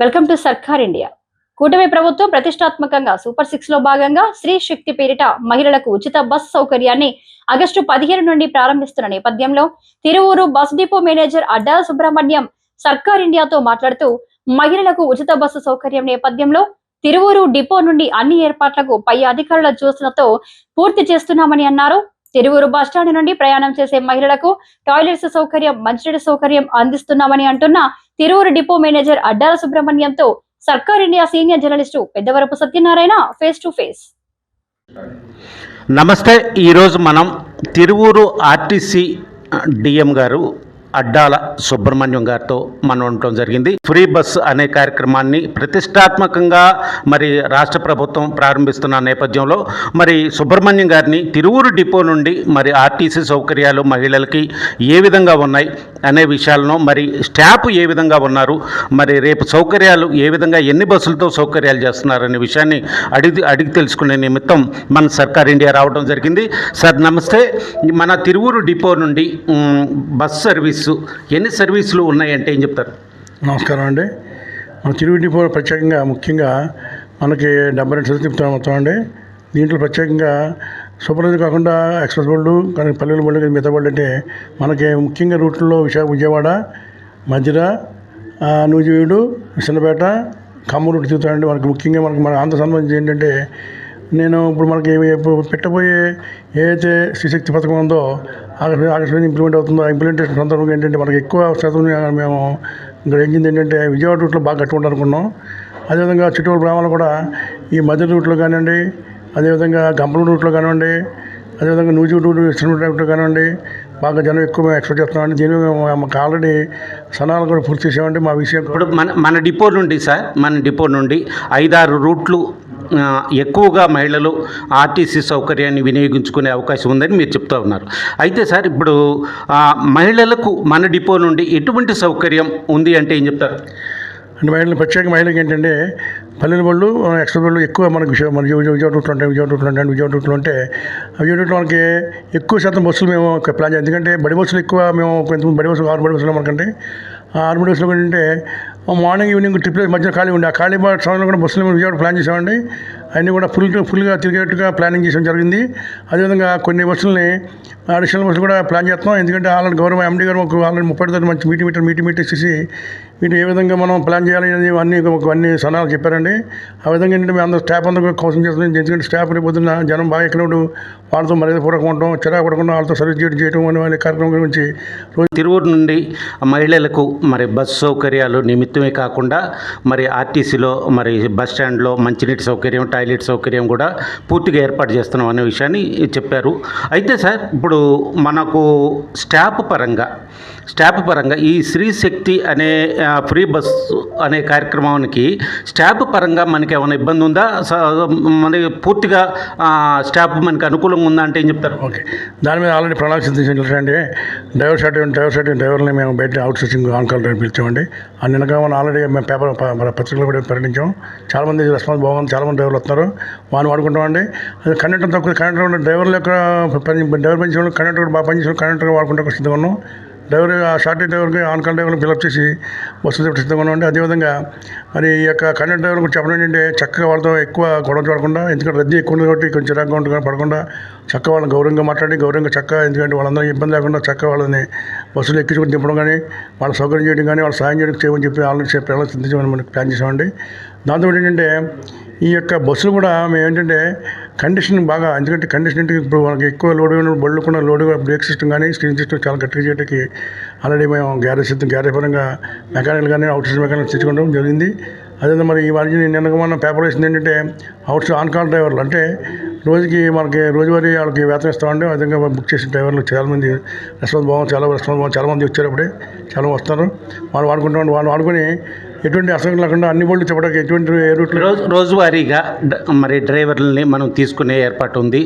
Welcome to సర్కార్ India. కూటమి ప్రభుత్వం ప్రతిష్టాత్మకంగా సూపర్ సిక్స్లో భాగంగా స్త్రీ శక్తి పేరిట మహిళలకు ఉచిత బస్ సౌకర్యాన్ని ఆగస్టు పదిహేను నుండి ప్రారంభిస్తున్న నేపథ్యంలో Tiruvuru bus depot manager Addala Subrahmanyam Sarkar ఇండియాతో మాట్లాడుతూ మహిళలకు ఉచిత బస్సు సౌకర్యం నేపథ్యంలో తిరువూరు డిపో నుండి అన్ని ఏర్పాట్లకు పై అధికారుల చూసినతో పూర్తి చేస్తున్నామని అన్నారు. తిరువూరు బస్టాండ్ నుండి ప్రయాణం చేసే మహిళలకు టాయిలెట్స్ సౌకర్యం మంచినీటి సౌకర్యం అందిస్తున్నామని అంటున్న Tiruvuru depot manager Addala సుబ్రహ్మణ్యంతో Sarkar India senior journalist Peddavarapu Satyanarayana face to face. నమస్తే ఈరోజు మనం తిరువూరు ఆర్టీసీ డిఎం గారు అడ్డాల సుబ్రహ్మణ్యం గారితో మనం ఉండటం జరిగింది. ఫ్రీ బస్ అనే కార్యక్రమాన్ని ప్రతిష్టాత్మకంగా మరి రాష్ట్ర ప్రభుత్వం ప్రారంభిస్తున్న నేపథ్యంలో మరి సుబ్రహ్మణ్యం గారిని తిరువూరు డిపో నుండి మరి ఆర్టీసీ సౌకర్యాలు మహిళలకి ఏ విధంగా ఉన్నాయి అనే విషయాలను మరి స్టాఫ్ ఏ విధంగా ఉన్నారు మరి రేపు సౌకర్యాలు ఏ విధంగా ఎన్ని బస్సులతో సౌకర్యాలు చేస్తున్నారనే విషయాన్ని అడిగి అడిగి తెలుసుకునే నిమిత్తం మన సర్కార్ ఇండియా రావడం జరిగింది. సార్ నమస్తే. మన తిరువూరు డిపో నుండి బస్ సర్వీస్ ఎన్ని సర్వీసులు ఉన్నాయంటే ఏం చెప్తారు? నమస్కారం అండి. మన తిరుగు డిపో ప్రత్యేకంగా ముఖ్యంగా మనకి డెబ్బై రెండు సర్వీస్ మొత్తం అండి. దీంట్లో ప్రత్యేకంగా సూపర్ కాకుండా ఎక్స్ప్రెస్ బోర్డు కానీ పల్లెల బోర్డు కానీ మిగతా బోర్డు అంటే మనకి ముఖ్యంగా రూట్లలో విశాఖ విజయవాడ మధిర నూజివీడు విసన్నపేట ఖమ్మం రూట్ తిరుగుతామండి మనకి ముఖ్యంగా మనకి మన ఆంధ్ర సంబంధించి ఏంటంటే నేను ఇప్పుడు మనకి ఇప్పుడు పెట్టబోయే ఏదైతే శ్రీశక్తి పథకం ఉందో ఆగస్టు ఆగస్టు ఇంప్లిమెంట్ అవుతుందో ఆ ఇంప్లిమెంటేషన్ సందర్భంగా ఏంటంటే మనకి ఎక్కువ శాతం మేము గ్రహించింది ఏంటంటే విజయవాడ రూట్లో బాగా కట్టుకుంటాం అనుకున్నాం అదేవిధంగా చిట్టూరు గ్రామాలు కూడా ఈ మధ్య రూట్లో కానివ్వండి అదేవిధంగా గంపలు రూట్లో కానివ్వండి అదేవిధంగా నూజు రూట్ ఇష్టం రూట్లో కానివ్వండి బాగా జనం ఎక్కువ మేము ఎక్స్పెక్ట్ చేస్తున్నామండి. దీని మేము మాకు ఆల్రెడీ సనాలు కూడా పూర్తి చేసామండి. మా విషయం ఇప్పుడు మన మన డిపో నుండి సార్ మన డిపో నుండి ఐదారు రూట్లు ఎక్కువగా మహిళలు ఆర్టీసీ సౌకర్యాన్ని వినియోగించుకునే అవకాశం ఉందని మీరు చెప్తా ఉన్నారు. అయితే సార్ ఇప్పుడు మహిళలకు మన డిపో నుండి ఎటువంటి సౌకర్యం ఉంది అంటే ఏం చెప్తారు? అంటే మహిళలు ప్రత్యేక మహిళలకు ఏంటంటే పల్లెల వాళ్ళు ఎక్స్ప్రెస్ వాళ్ళు ఎక్కువ మనకు విజయ- మన విజయ విజయవాడ రూట్లో ఉంటాయి విజయవాడ రూట్లో ఉంటాయి విజయవాడ రూట్లో ఉంటే విజయవాడ రూట్లో మనకి ఎక్కువ శాతం బస్సులు మేము ప్లాన్ చేయాలి. ఎందుకంటే బడి బస్సులు ఎక్కువ మేము కొంచెం బడి బస్సులు ఆరు బడి బస్సులు మనకంటే ఆ ఆరు ఏంటంటే మార్నింగ్ ఈవినింగ్ ట్రిప్ మధ్య ఖాళీ ఉండే. ఆ ఖాళీ సమయంలో కూడా బస్సులు విజయవాడ ప్లాన్ చేసామండి. అన్నీ కూడా ఫుల్ ఫుల్గా తిరిగేట్టుగా ప్లానింగ్ చేయడం జరిగింది. అదేవిధంగా కొన్ని బస్సులని అడిషనల్ బస్సులు కూడా ప్లాన్ చేస్తున్నాం. ఎందుకంటే ఆల్రెడీ గవర్నమెంట్ ఎండీ గారు ఒక ఆల్రెడీ ముప్పై తొమ్మిది మంచి మీటింగ్ మీటర్ మీటింగ్ మీటర్ చేసి వీటి ఏ విధంగా మనం ప్లాన్ చేయాలి అనేది అన్ని అన్ని సలహాలు చెప్పారండి. ఆ విధంగా ఏంటంటే మేము అందరూ స్టాఫ్ అందరూ కోసం చేస్తున్నాం ఎందుకంటే స్టాఫ్ రేపు పొద్దున్న జనం బాగా ఎక్కినప్పుడు వాళ్ళతో మర్యాద పూర్వకం ఉండటం చిరాకు పడకుండా వాళ్ళతో సర్వీస్ చేయడం చేయడం అనే వాళ్ళ కార్యక్రమం గురించి తిరువూరు నుండి మహిళలకు మరి బస్సు సౌకర్యాలు నిమిత్తమే కాకుండా మరి ఆర్టీసీలో మరి బస్ స్టాండ్లో మంచినీటి సౌకర్యం టాయిలెట్ సౌకర్యం కూడా పూర్తిగా ఏర్పాటు చేస్తున్నాం అనే విషయాన్ని చెప్పారు. అయితే సార్ ఇప్పుడు మనకు స్టాఫ్ పరంగా స్టాఫ్ పరంగా ఈ స్త్రీ శక్తి అనే ఫ్రీ బస్ అనే కార్యక్రమానికి స్టాఫ్ పరంగా మనకి ఏమైనా ఇబ్బంది ఉందా? స- మనకి పూర్తిగా స్టాఫ్ మనకి అనుకూలంగా ఉందా అంటే ఏం చెప్తారు? ఓకే. దాని మీద ఆల్రెడీ ప్రణాళిక సిద్ధించాలంటే డ్రైవర్ షార్ట్ డ్రైవర్ షార్ట్ డ్రైవర్ని మేము బయట అవుట్ సోర్సింగ్ ఆన్కాల్ పిలిచామండి. ఆ నిన్నగా మనం ఆల్రెడీ మేము పేపర్ పత్రికలు కూడా ప్రకటించాం చాలామంది రెస్పాన్స్ బాగుంది చాలామంది డ్రైవర్లు వస్తున్నారు. వాళ్ళు వాడుకుంటామండి. అది కండక్టర్ తక్కువ కండక్టర్ డ్రైవర్ల యొక్క డ్రైవర్ పనిచేయడం కండక్టర్ కూడా బాగా పనిచేసిన కండక్టర్ వాడుకుంటే సిద్ధంగా ఉన్నాం. డ్రైవర్ ఆ షార్ట్ డ్రైవర్కి ఆన్ కాల్ డ్రైవర్ని ఫిల్అప్ చేసి బస్సు సిద్ధంగా ఉండండి అదేవిధంగా మరి ఈ యొక్క కండక్టర్ డ్రైవర్ గురించి చెప్పడం ఏంటంటే చక్కగా వాళ్ళతో ఎక్కువ గొడవ చూడకుండా ఎందుకంటే రద్దీ ఎక్కువ ఉంది కాబట్టి కొంచెం చిరాగ్గా ఉంటుంది పడకుండా చక్కగా వాళ్ళని గౌరవంగా మాట్లాడి గౌరవంగా చక్కగా ఎందుకంటే వాళ్ళందరూ ఇబ్బంది లేకుండా చక్కగా వాళ్ళని బస్సులు ఎక్కించుకుని దింపడం కానీ వాళ్ళ సౌకర్యం చేయడం కానీ వాళ్ళ సాయం చేయడం చేయమని చెప్పి ఆలోచించి చెప్పి చింతించమని మనకి ప్లాన్ చేసామండి దాంతో ఏంటంటే ఈ యొక్క బస్సులు కూడా మేము ఏంటంటే కండిషన్ బాగా ఎందుకంటే కండిషన్ అంటే ఇప్పుడు మనకి ఎక్కువ లోడ్ అయిన బళ్ళు కూడా లోడ్ బ్రేక్ సిస్టమ్ కానీ స్క్రీన్ సిస్టమ్ చాలా గట్టిగా చేయడానికి ఆల్రెడీ మేము గ్యారేజ్ సిద్ధం గ్యారేజ్ పరంగా మెకానికల్ కానీ అవుట్ సైడ్ మెకానిక్ తెచ్చుకోవడం జరిగింది. అదే మరి ఈ వారికి నిన్న మన పేపర్ వేసింది ఏంటంటే అవుట్ సైడ్ ఆన్ కాల్ డ్రైవర్లు అంటే రోజుకి మనకి రోజువారీ వాళ్ళకి వేతనం ఇస్తామండి ఆ విధంగా బుక్ చేసిన డ్రైవర్లు చాలామంది రెస్పాన్స్ బాగుంది చాలా రెస్పాన్స్ బాగుంది చాలామంది వచ్చారు అప్పుడే చాలా వస్తారు. వాళ్ళు వాడుకుంటాం వాళ్ళు వాడుకొని ఎటువంటి అసలు లేకుండా అన్ని బళ్ళు చెప్పడానికి ఎటువంటి ఏ రూట్లో రోజు రోజువారీగా మరి డ్రైవర్లని మనం తీసుకునే ఏర్పాటు ఉంది.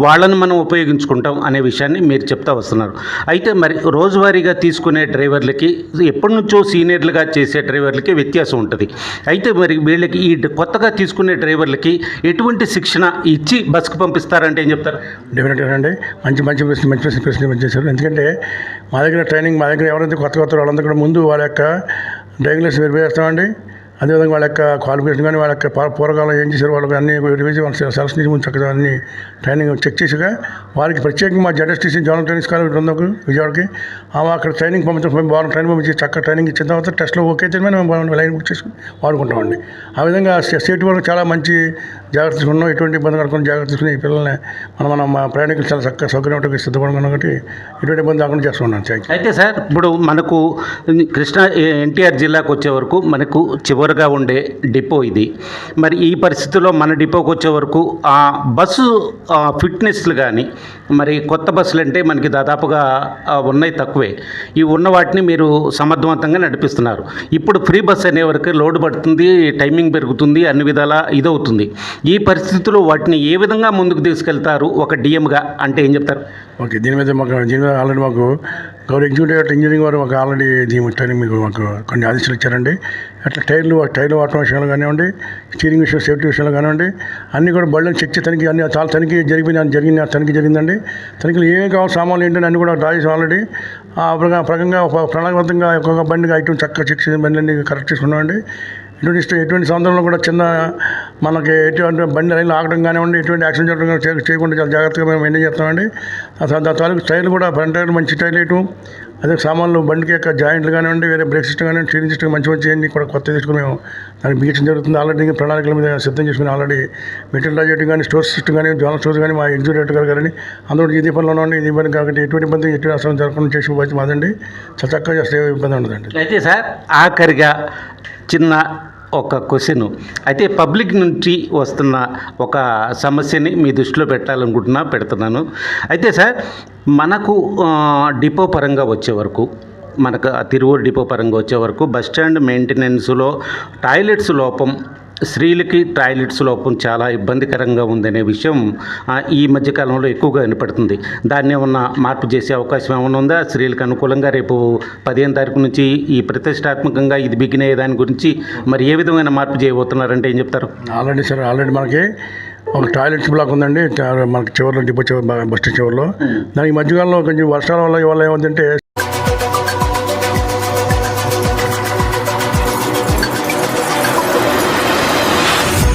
వాళ్ళని మనం ఉపయోగించుకుంటాం అనే విషయాన్ని మీరు చెప్తా వస్తున్నారు. అయితే మరి రోజువారీగా తీసుకునే డ్రైవర్లకి ఎప్పటి నుంచో సీనియర్లుగా చేసే డ్రైవర్లకి వ్యత్యాసం ఉంటుంది. అయితే మరి వీళ్ళకి ఈ కొత్తగా తీసుకునే డ్రైవర్లకి ఎటువంటి శిక్షణ ఇచ్చి బస్కి పంపిస్తారంటే ఏం చెప్తారు? డెఫినెట్గా అండి. మంచి మంచి ప్రశ్న మంచి ప్రశ్న ప్రశ్న చేశారు ఎందుకంటే మా దగ్గర ట్రైనింగ్ మా దగ్గర ఎవరైతే కొత్త కొత్త వాళ్ళందరూ కూడా ముందు వాళ్ళ యొక్క డయాగ్నోస్ లైసెన్స్ అదేవిధంగా వాళ్ళ యొక్క క్వాలిఫికేషన్ కానీ వాళ్ళ యొక్క పూర్వకాలం ఏం చేశారు వాళ్ళకి అన్ని రివిజన్ వాళ్ళ సెలక్షన్ ముందు చక్కగా అన్ని ట్రైనింగ్ చెక్ చేసిగా వారికి ప్రత్యేకంగా మా జడ్ఎస్టీసీ జోనల్ ట్రైనింగ్ కాలేజ్ ఉంది ఒక విజయవాడకి ఆమె అక్కడ ట్రైనింగ్ పంపించడం వారం ట్రైనింగ్ పంపించి చక్కగా ట్రైనింగ్ ఇచ్చిన తర్వాత టెస్ట్లో ఓకే అయితే మేము లైన్ బుక్ చేసుకుని వాడుకుంటామండి. ఆ విధంగా స్టేట్ వరకు చాలా మంచి జాగ్రత్త ఉన్నాం ఎటువంటి ఇబ్బంది కాకుండా జాగ్రత్త తీసుకుని ఈ పిల్లల్ని మనం మనం మా ప్రయాణికులు చాలా చక్కగా సౌకర్యం సిద్ధపడుకున్నాం కాబట్టి ఎటువంటి ఇబ్బంది కాకుండా చేస్తున్నాం థ్యాంక్ అయితే సార్ ఇప్పుడు మనకు కృష్ణా ఎన్టీఆర్ జిల్లాకు వచ్చే వరకు మనకు చివరిగా ఉండే డిపో ఇది. మరి ఈ పరిస్థితుల్లో మన డిపోకి వచ్చే వరకు ఆ బస్సు ఫిట్నెస్లు కానీ మరి కొత్త బస్సులు అంటే మనకి దాదాపుగా ఉన్నాయి తక్కువే. ఈ ఉన్న వాటిని మీరు సమర్థవంతంగా నడిపిస్తున్నారు. ఇప్పుడు ఫ్రీ బస్ అనే వరకు లోడ్ పడుతుంది టైమింగ్ పెరుగుతుంది అన్ని విధాల ఇదవుతుంది. ఈ పరిస్థితుల్లో వాటిని ఏ విధంగా ముందుకు తీసుకెళ్తారు ఒక డిఎంగా అంటే ఏం చెప్తారు? ఓకే దీని మీద మాకు దీని మీద ఆల్రెడీ మాకు గౌరవ ఎగ్జిక్యూటివ్ ఇంజనీరింగ్ వారు మాకు ఆల్రెడీ దీని ట్రైనింగ్ మీకు మాకు కొన్ని ఆదేశాలు ఇచ్చారండి. అట్లా టైర్లు టైర్లు వాడటం విషయంలో కానివ్వండి స్టీరింగ్ విషయం సేఫ్టీ విషయంలో కానివ్వండి అన్ని కూడా బళ్ళని చెక్ చేసి తనిఖీ అన్ని చాలా తనిఖీ జరిగిన జరిగింది తనిఖీ జరిగిందండి. తనిఖీలు ఏమేమి కావాలి సామాన్లు ఏంటని అన్ని కూడా రాజేసి ఆల్రెడీ. ఆ ప్రకారం ప్రకంగా ఒక ప్రణాళికబద్ధంగా ఒక్కొక్క బండిగా ఐటమ్ చక్కగా చెక్ చేసి బండ్లన్నీ కరెక్ట్ చేసుకున్నామండి. ఎటువంటి ఇష్టం ఎటువంటి సందర్భంలో కూడా చిన్న మనకి ఎటువంటి బండి లైన్లో ఆగడం కానివ్వండి ఎటువంటి యాక్సిడెంట్ జరగడం కానీ చేయకుండా చాలా జాగ్రత్తగా మేము మెయింటైన్ చేస్తామండి. దాని తాలూకు టైర్లు కూడా ఫ్రంట్ టైర్ మంచి టైర్ వేయటం అదే సామాన్లు బండికి యొక్క జాయింట్లు కానివ్వండి వేరే బ్రేక్ సిస్టమ్ కానివ్వండి స్టీరింగ్ సిస్టమ్ మంచి మంచి అన్ని కూడా కొత్త తీసుకుని మేము దానికి బిగించడం జరుగుతుంది. ఆల్రెడీ ప్రణాళికల మీద సిద్ధం చేసుకుని ఆల్రెడీ మెటీరియల్ చేయడం కానీ స్టోర్ సిస్టమ్ కానీ జోనల్ స్టోర్స్ కానీ మా ఎగ్జిక్యూటివ్ గారు కానీ అందులో ఈ దీపంలో ఉండండి ఈ దీపాన్ని కాబట్టి ఎటువంటి ఇబ్బంది ఎటువంటి అసలు జరగకుండా చేసి పోతే మాదండి. చక్కగా చేస్తే ఇబ్బంది ఉండదండి. అయితే సార్ ఆఖరిగా చిన్న ఒక క్వశ్చన్ అయితే పబ్లిక్ నుంచి వస్తున్న ఒక సమస్యని మీ దృష్టిలో పెట్టాలనుకుంటున్నా పెడుతున్నాను. అయితే సార్ మనకు డిపో పరంగా వచ్చే వరకు మనకు తిరువూరు డిపో పరంగా వచ్చే వరకు బస్ స్టాండ్ మెయింటెనెన్స్లో టాయిలెట్స్ లోపం స్త్రీలకి టాయిలెట్స్ లోపం చాలా ఇబ్బందికరంగా ఉందనే విషయం ఈ మధ్యకాలంలో ఎక్కువగా వినపడుతుంది. దాన్ని ఏమన్నా మార్పు చేసే అవకాశం ఏమైనా ఉందా? స్త్రీలకు అనుకూలంగా రేపు పదిహేను తారీఖు నుంచి ఈ ప్రతిష్టాత్మకంగా ఇది బిగిన్ అయ్యే దాని గురించి మరి ఏ విధమైన మార్పు చేయబోతున్నారంటే ఏం చెప్తారు? ఆల్రెడీ సార్ ఆల్రెడీ మనకి ఒక టాయిలెట్స్ బ్లాక్ ఉందండి మనకి చివరిలో డిపో చివరి బస్ స్టాండ్ చివరిలో. దానికి మధ్యకాలంలో కొంచెం వర్షాల వల్ల ఇవాళ ఏమైందంటే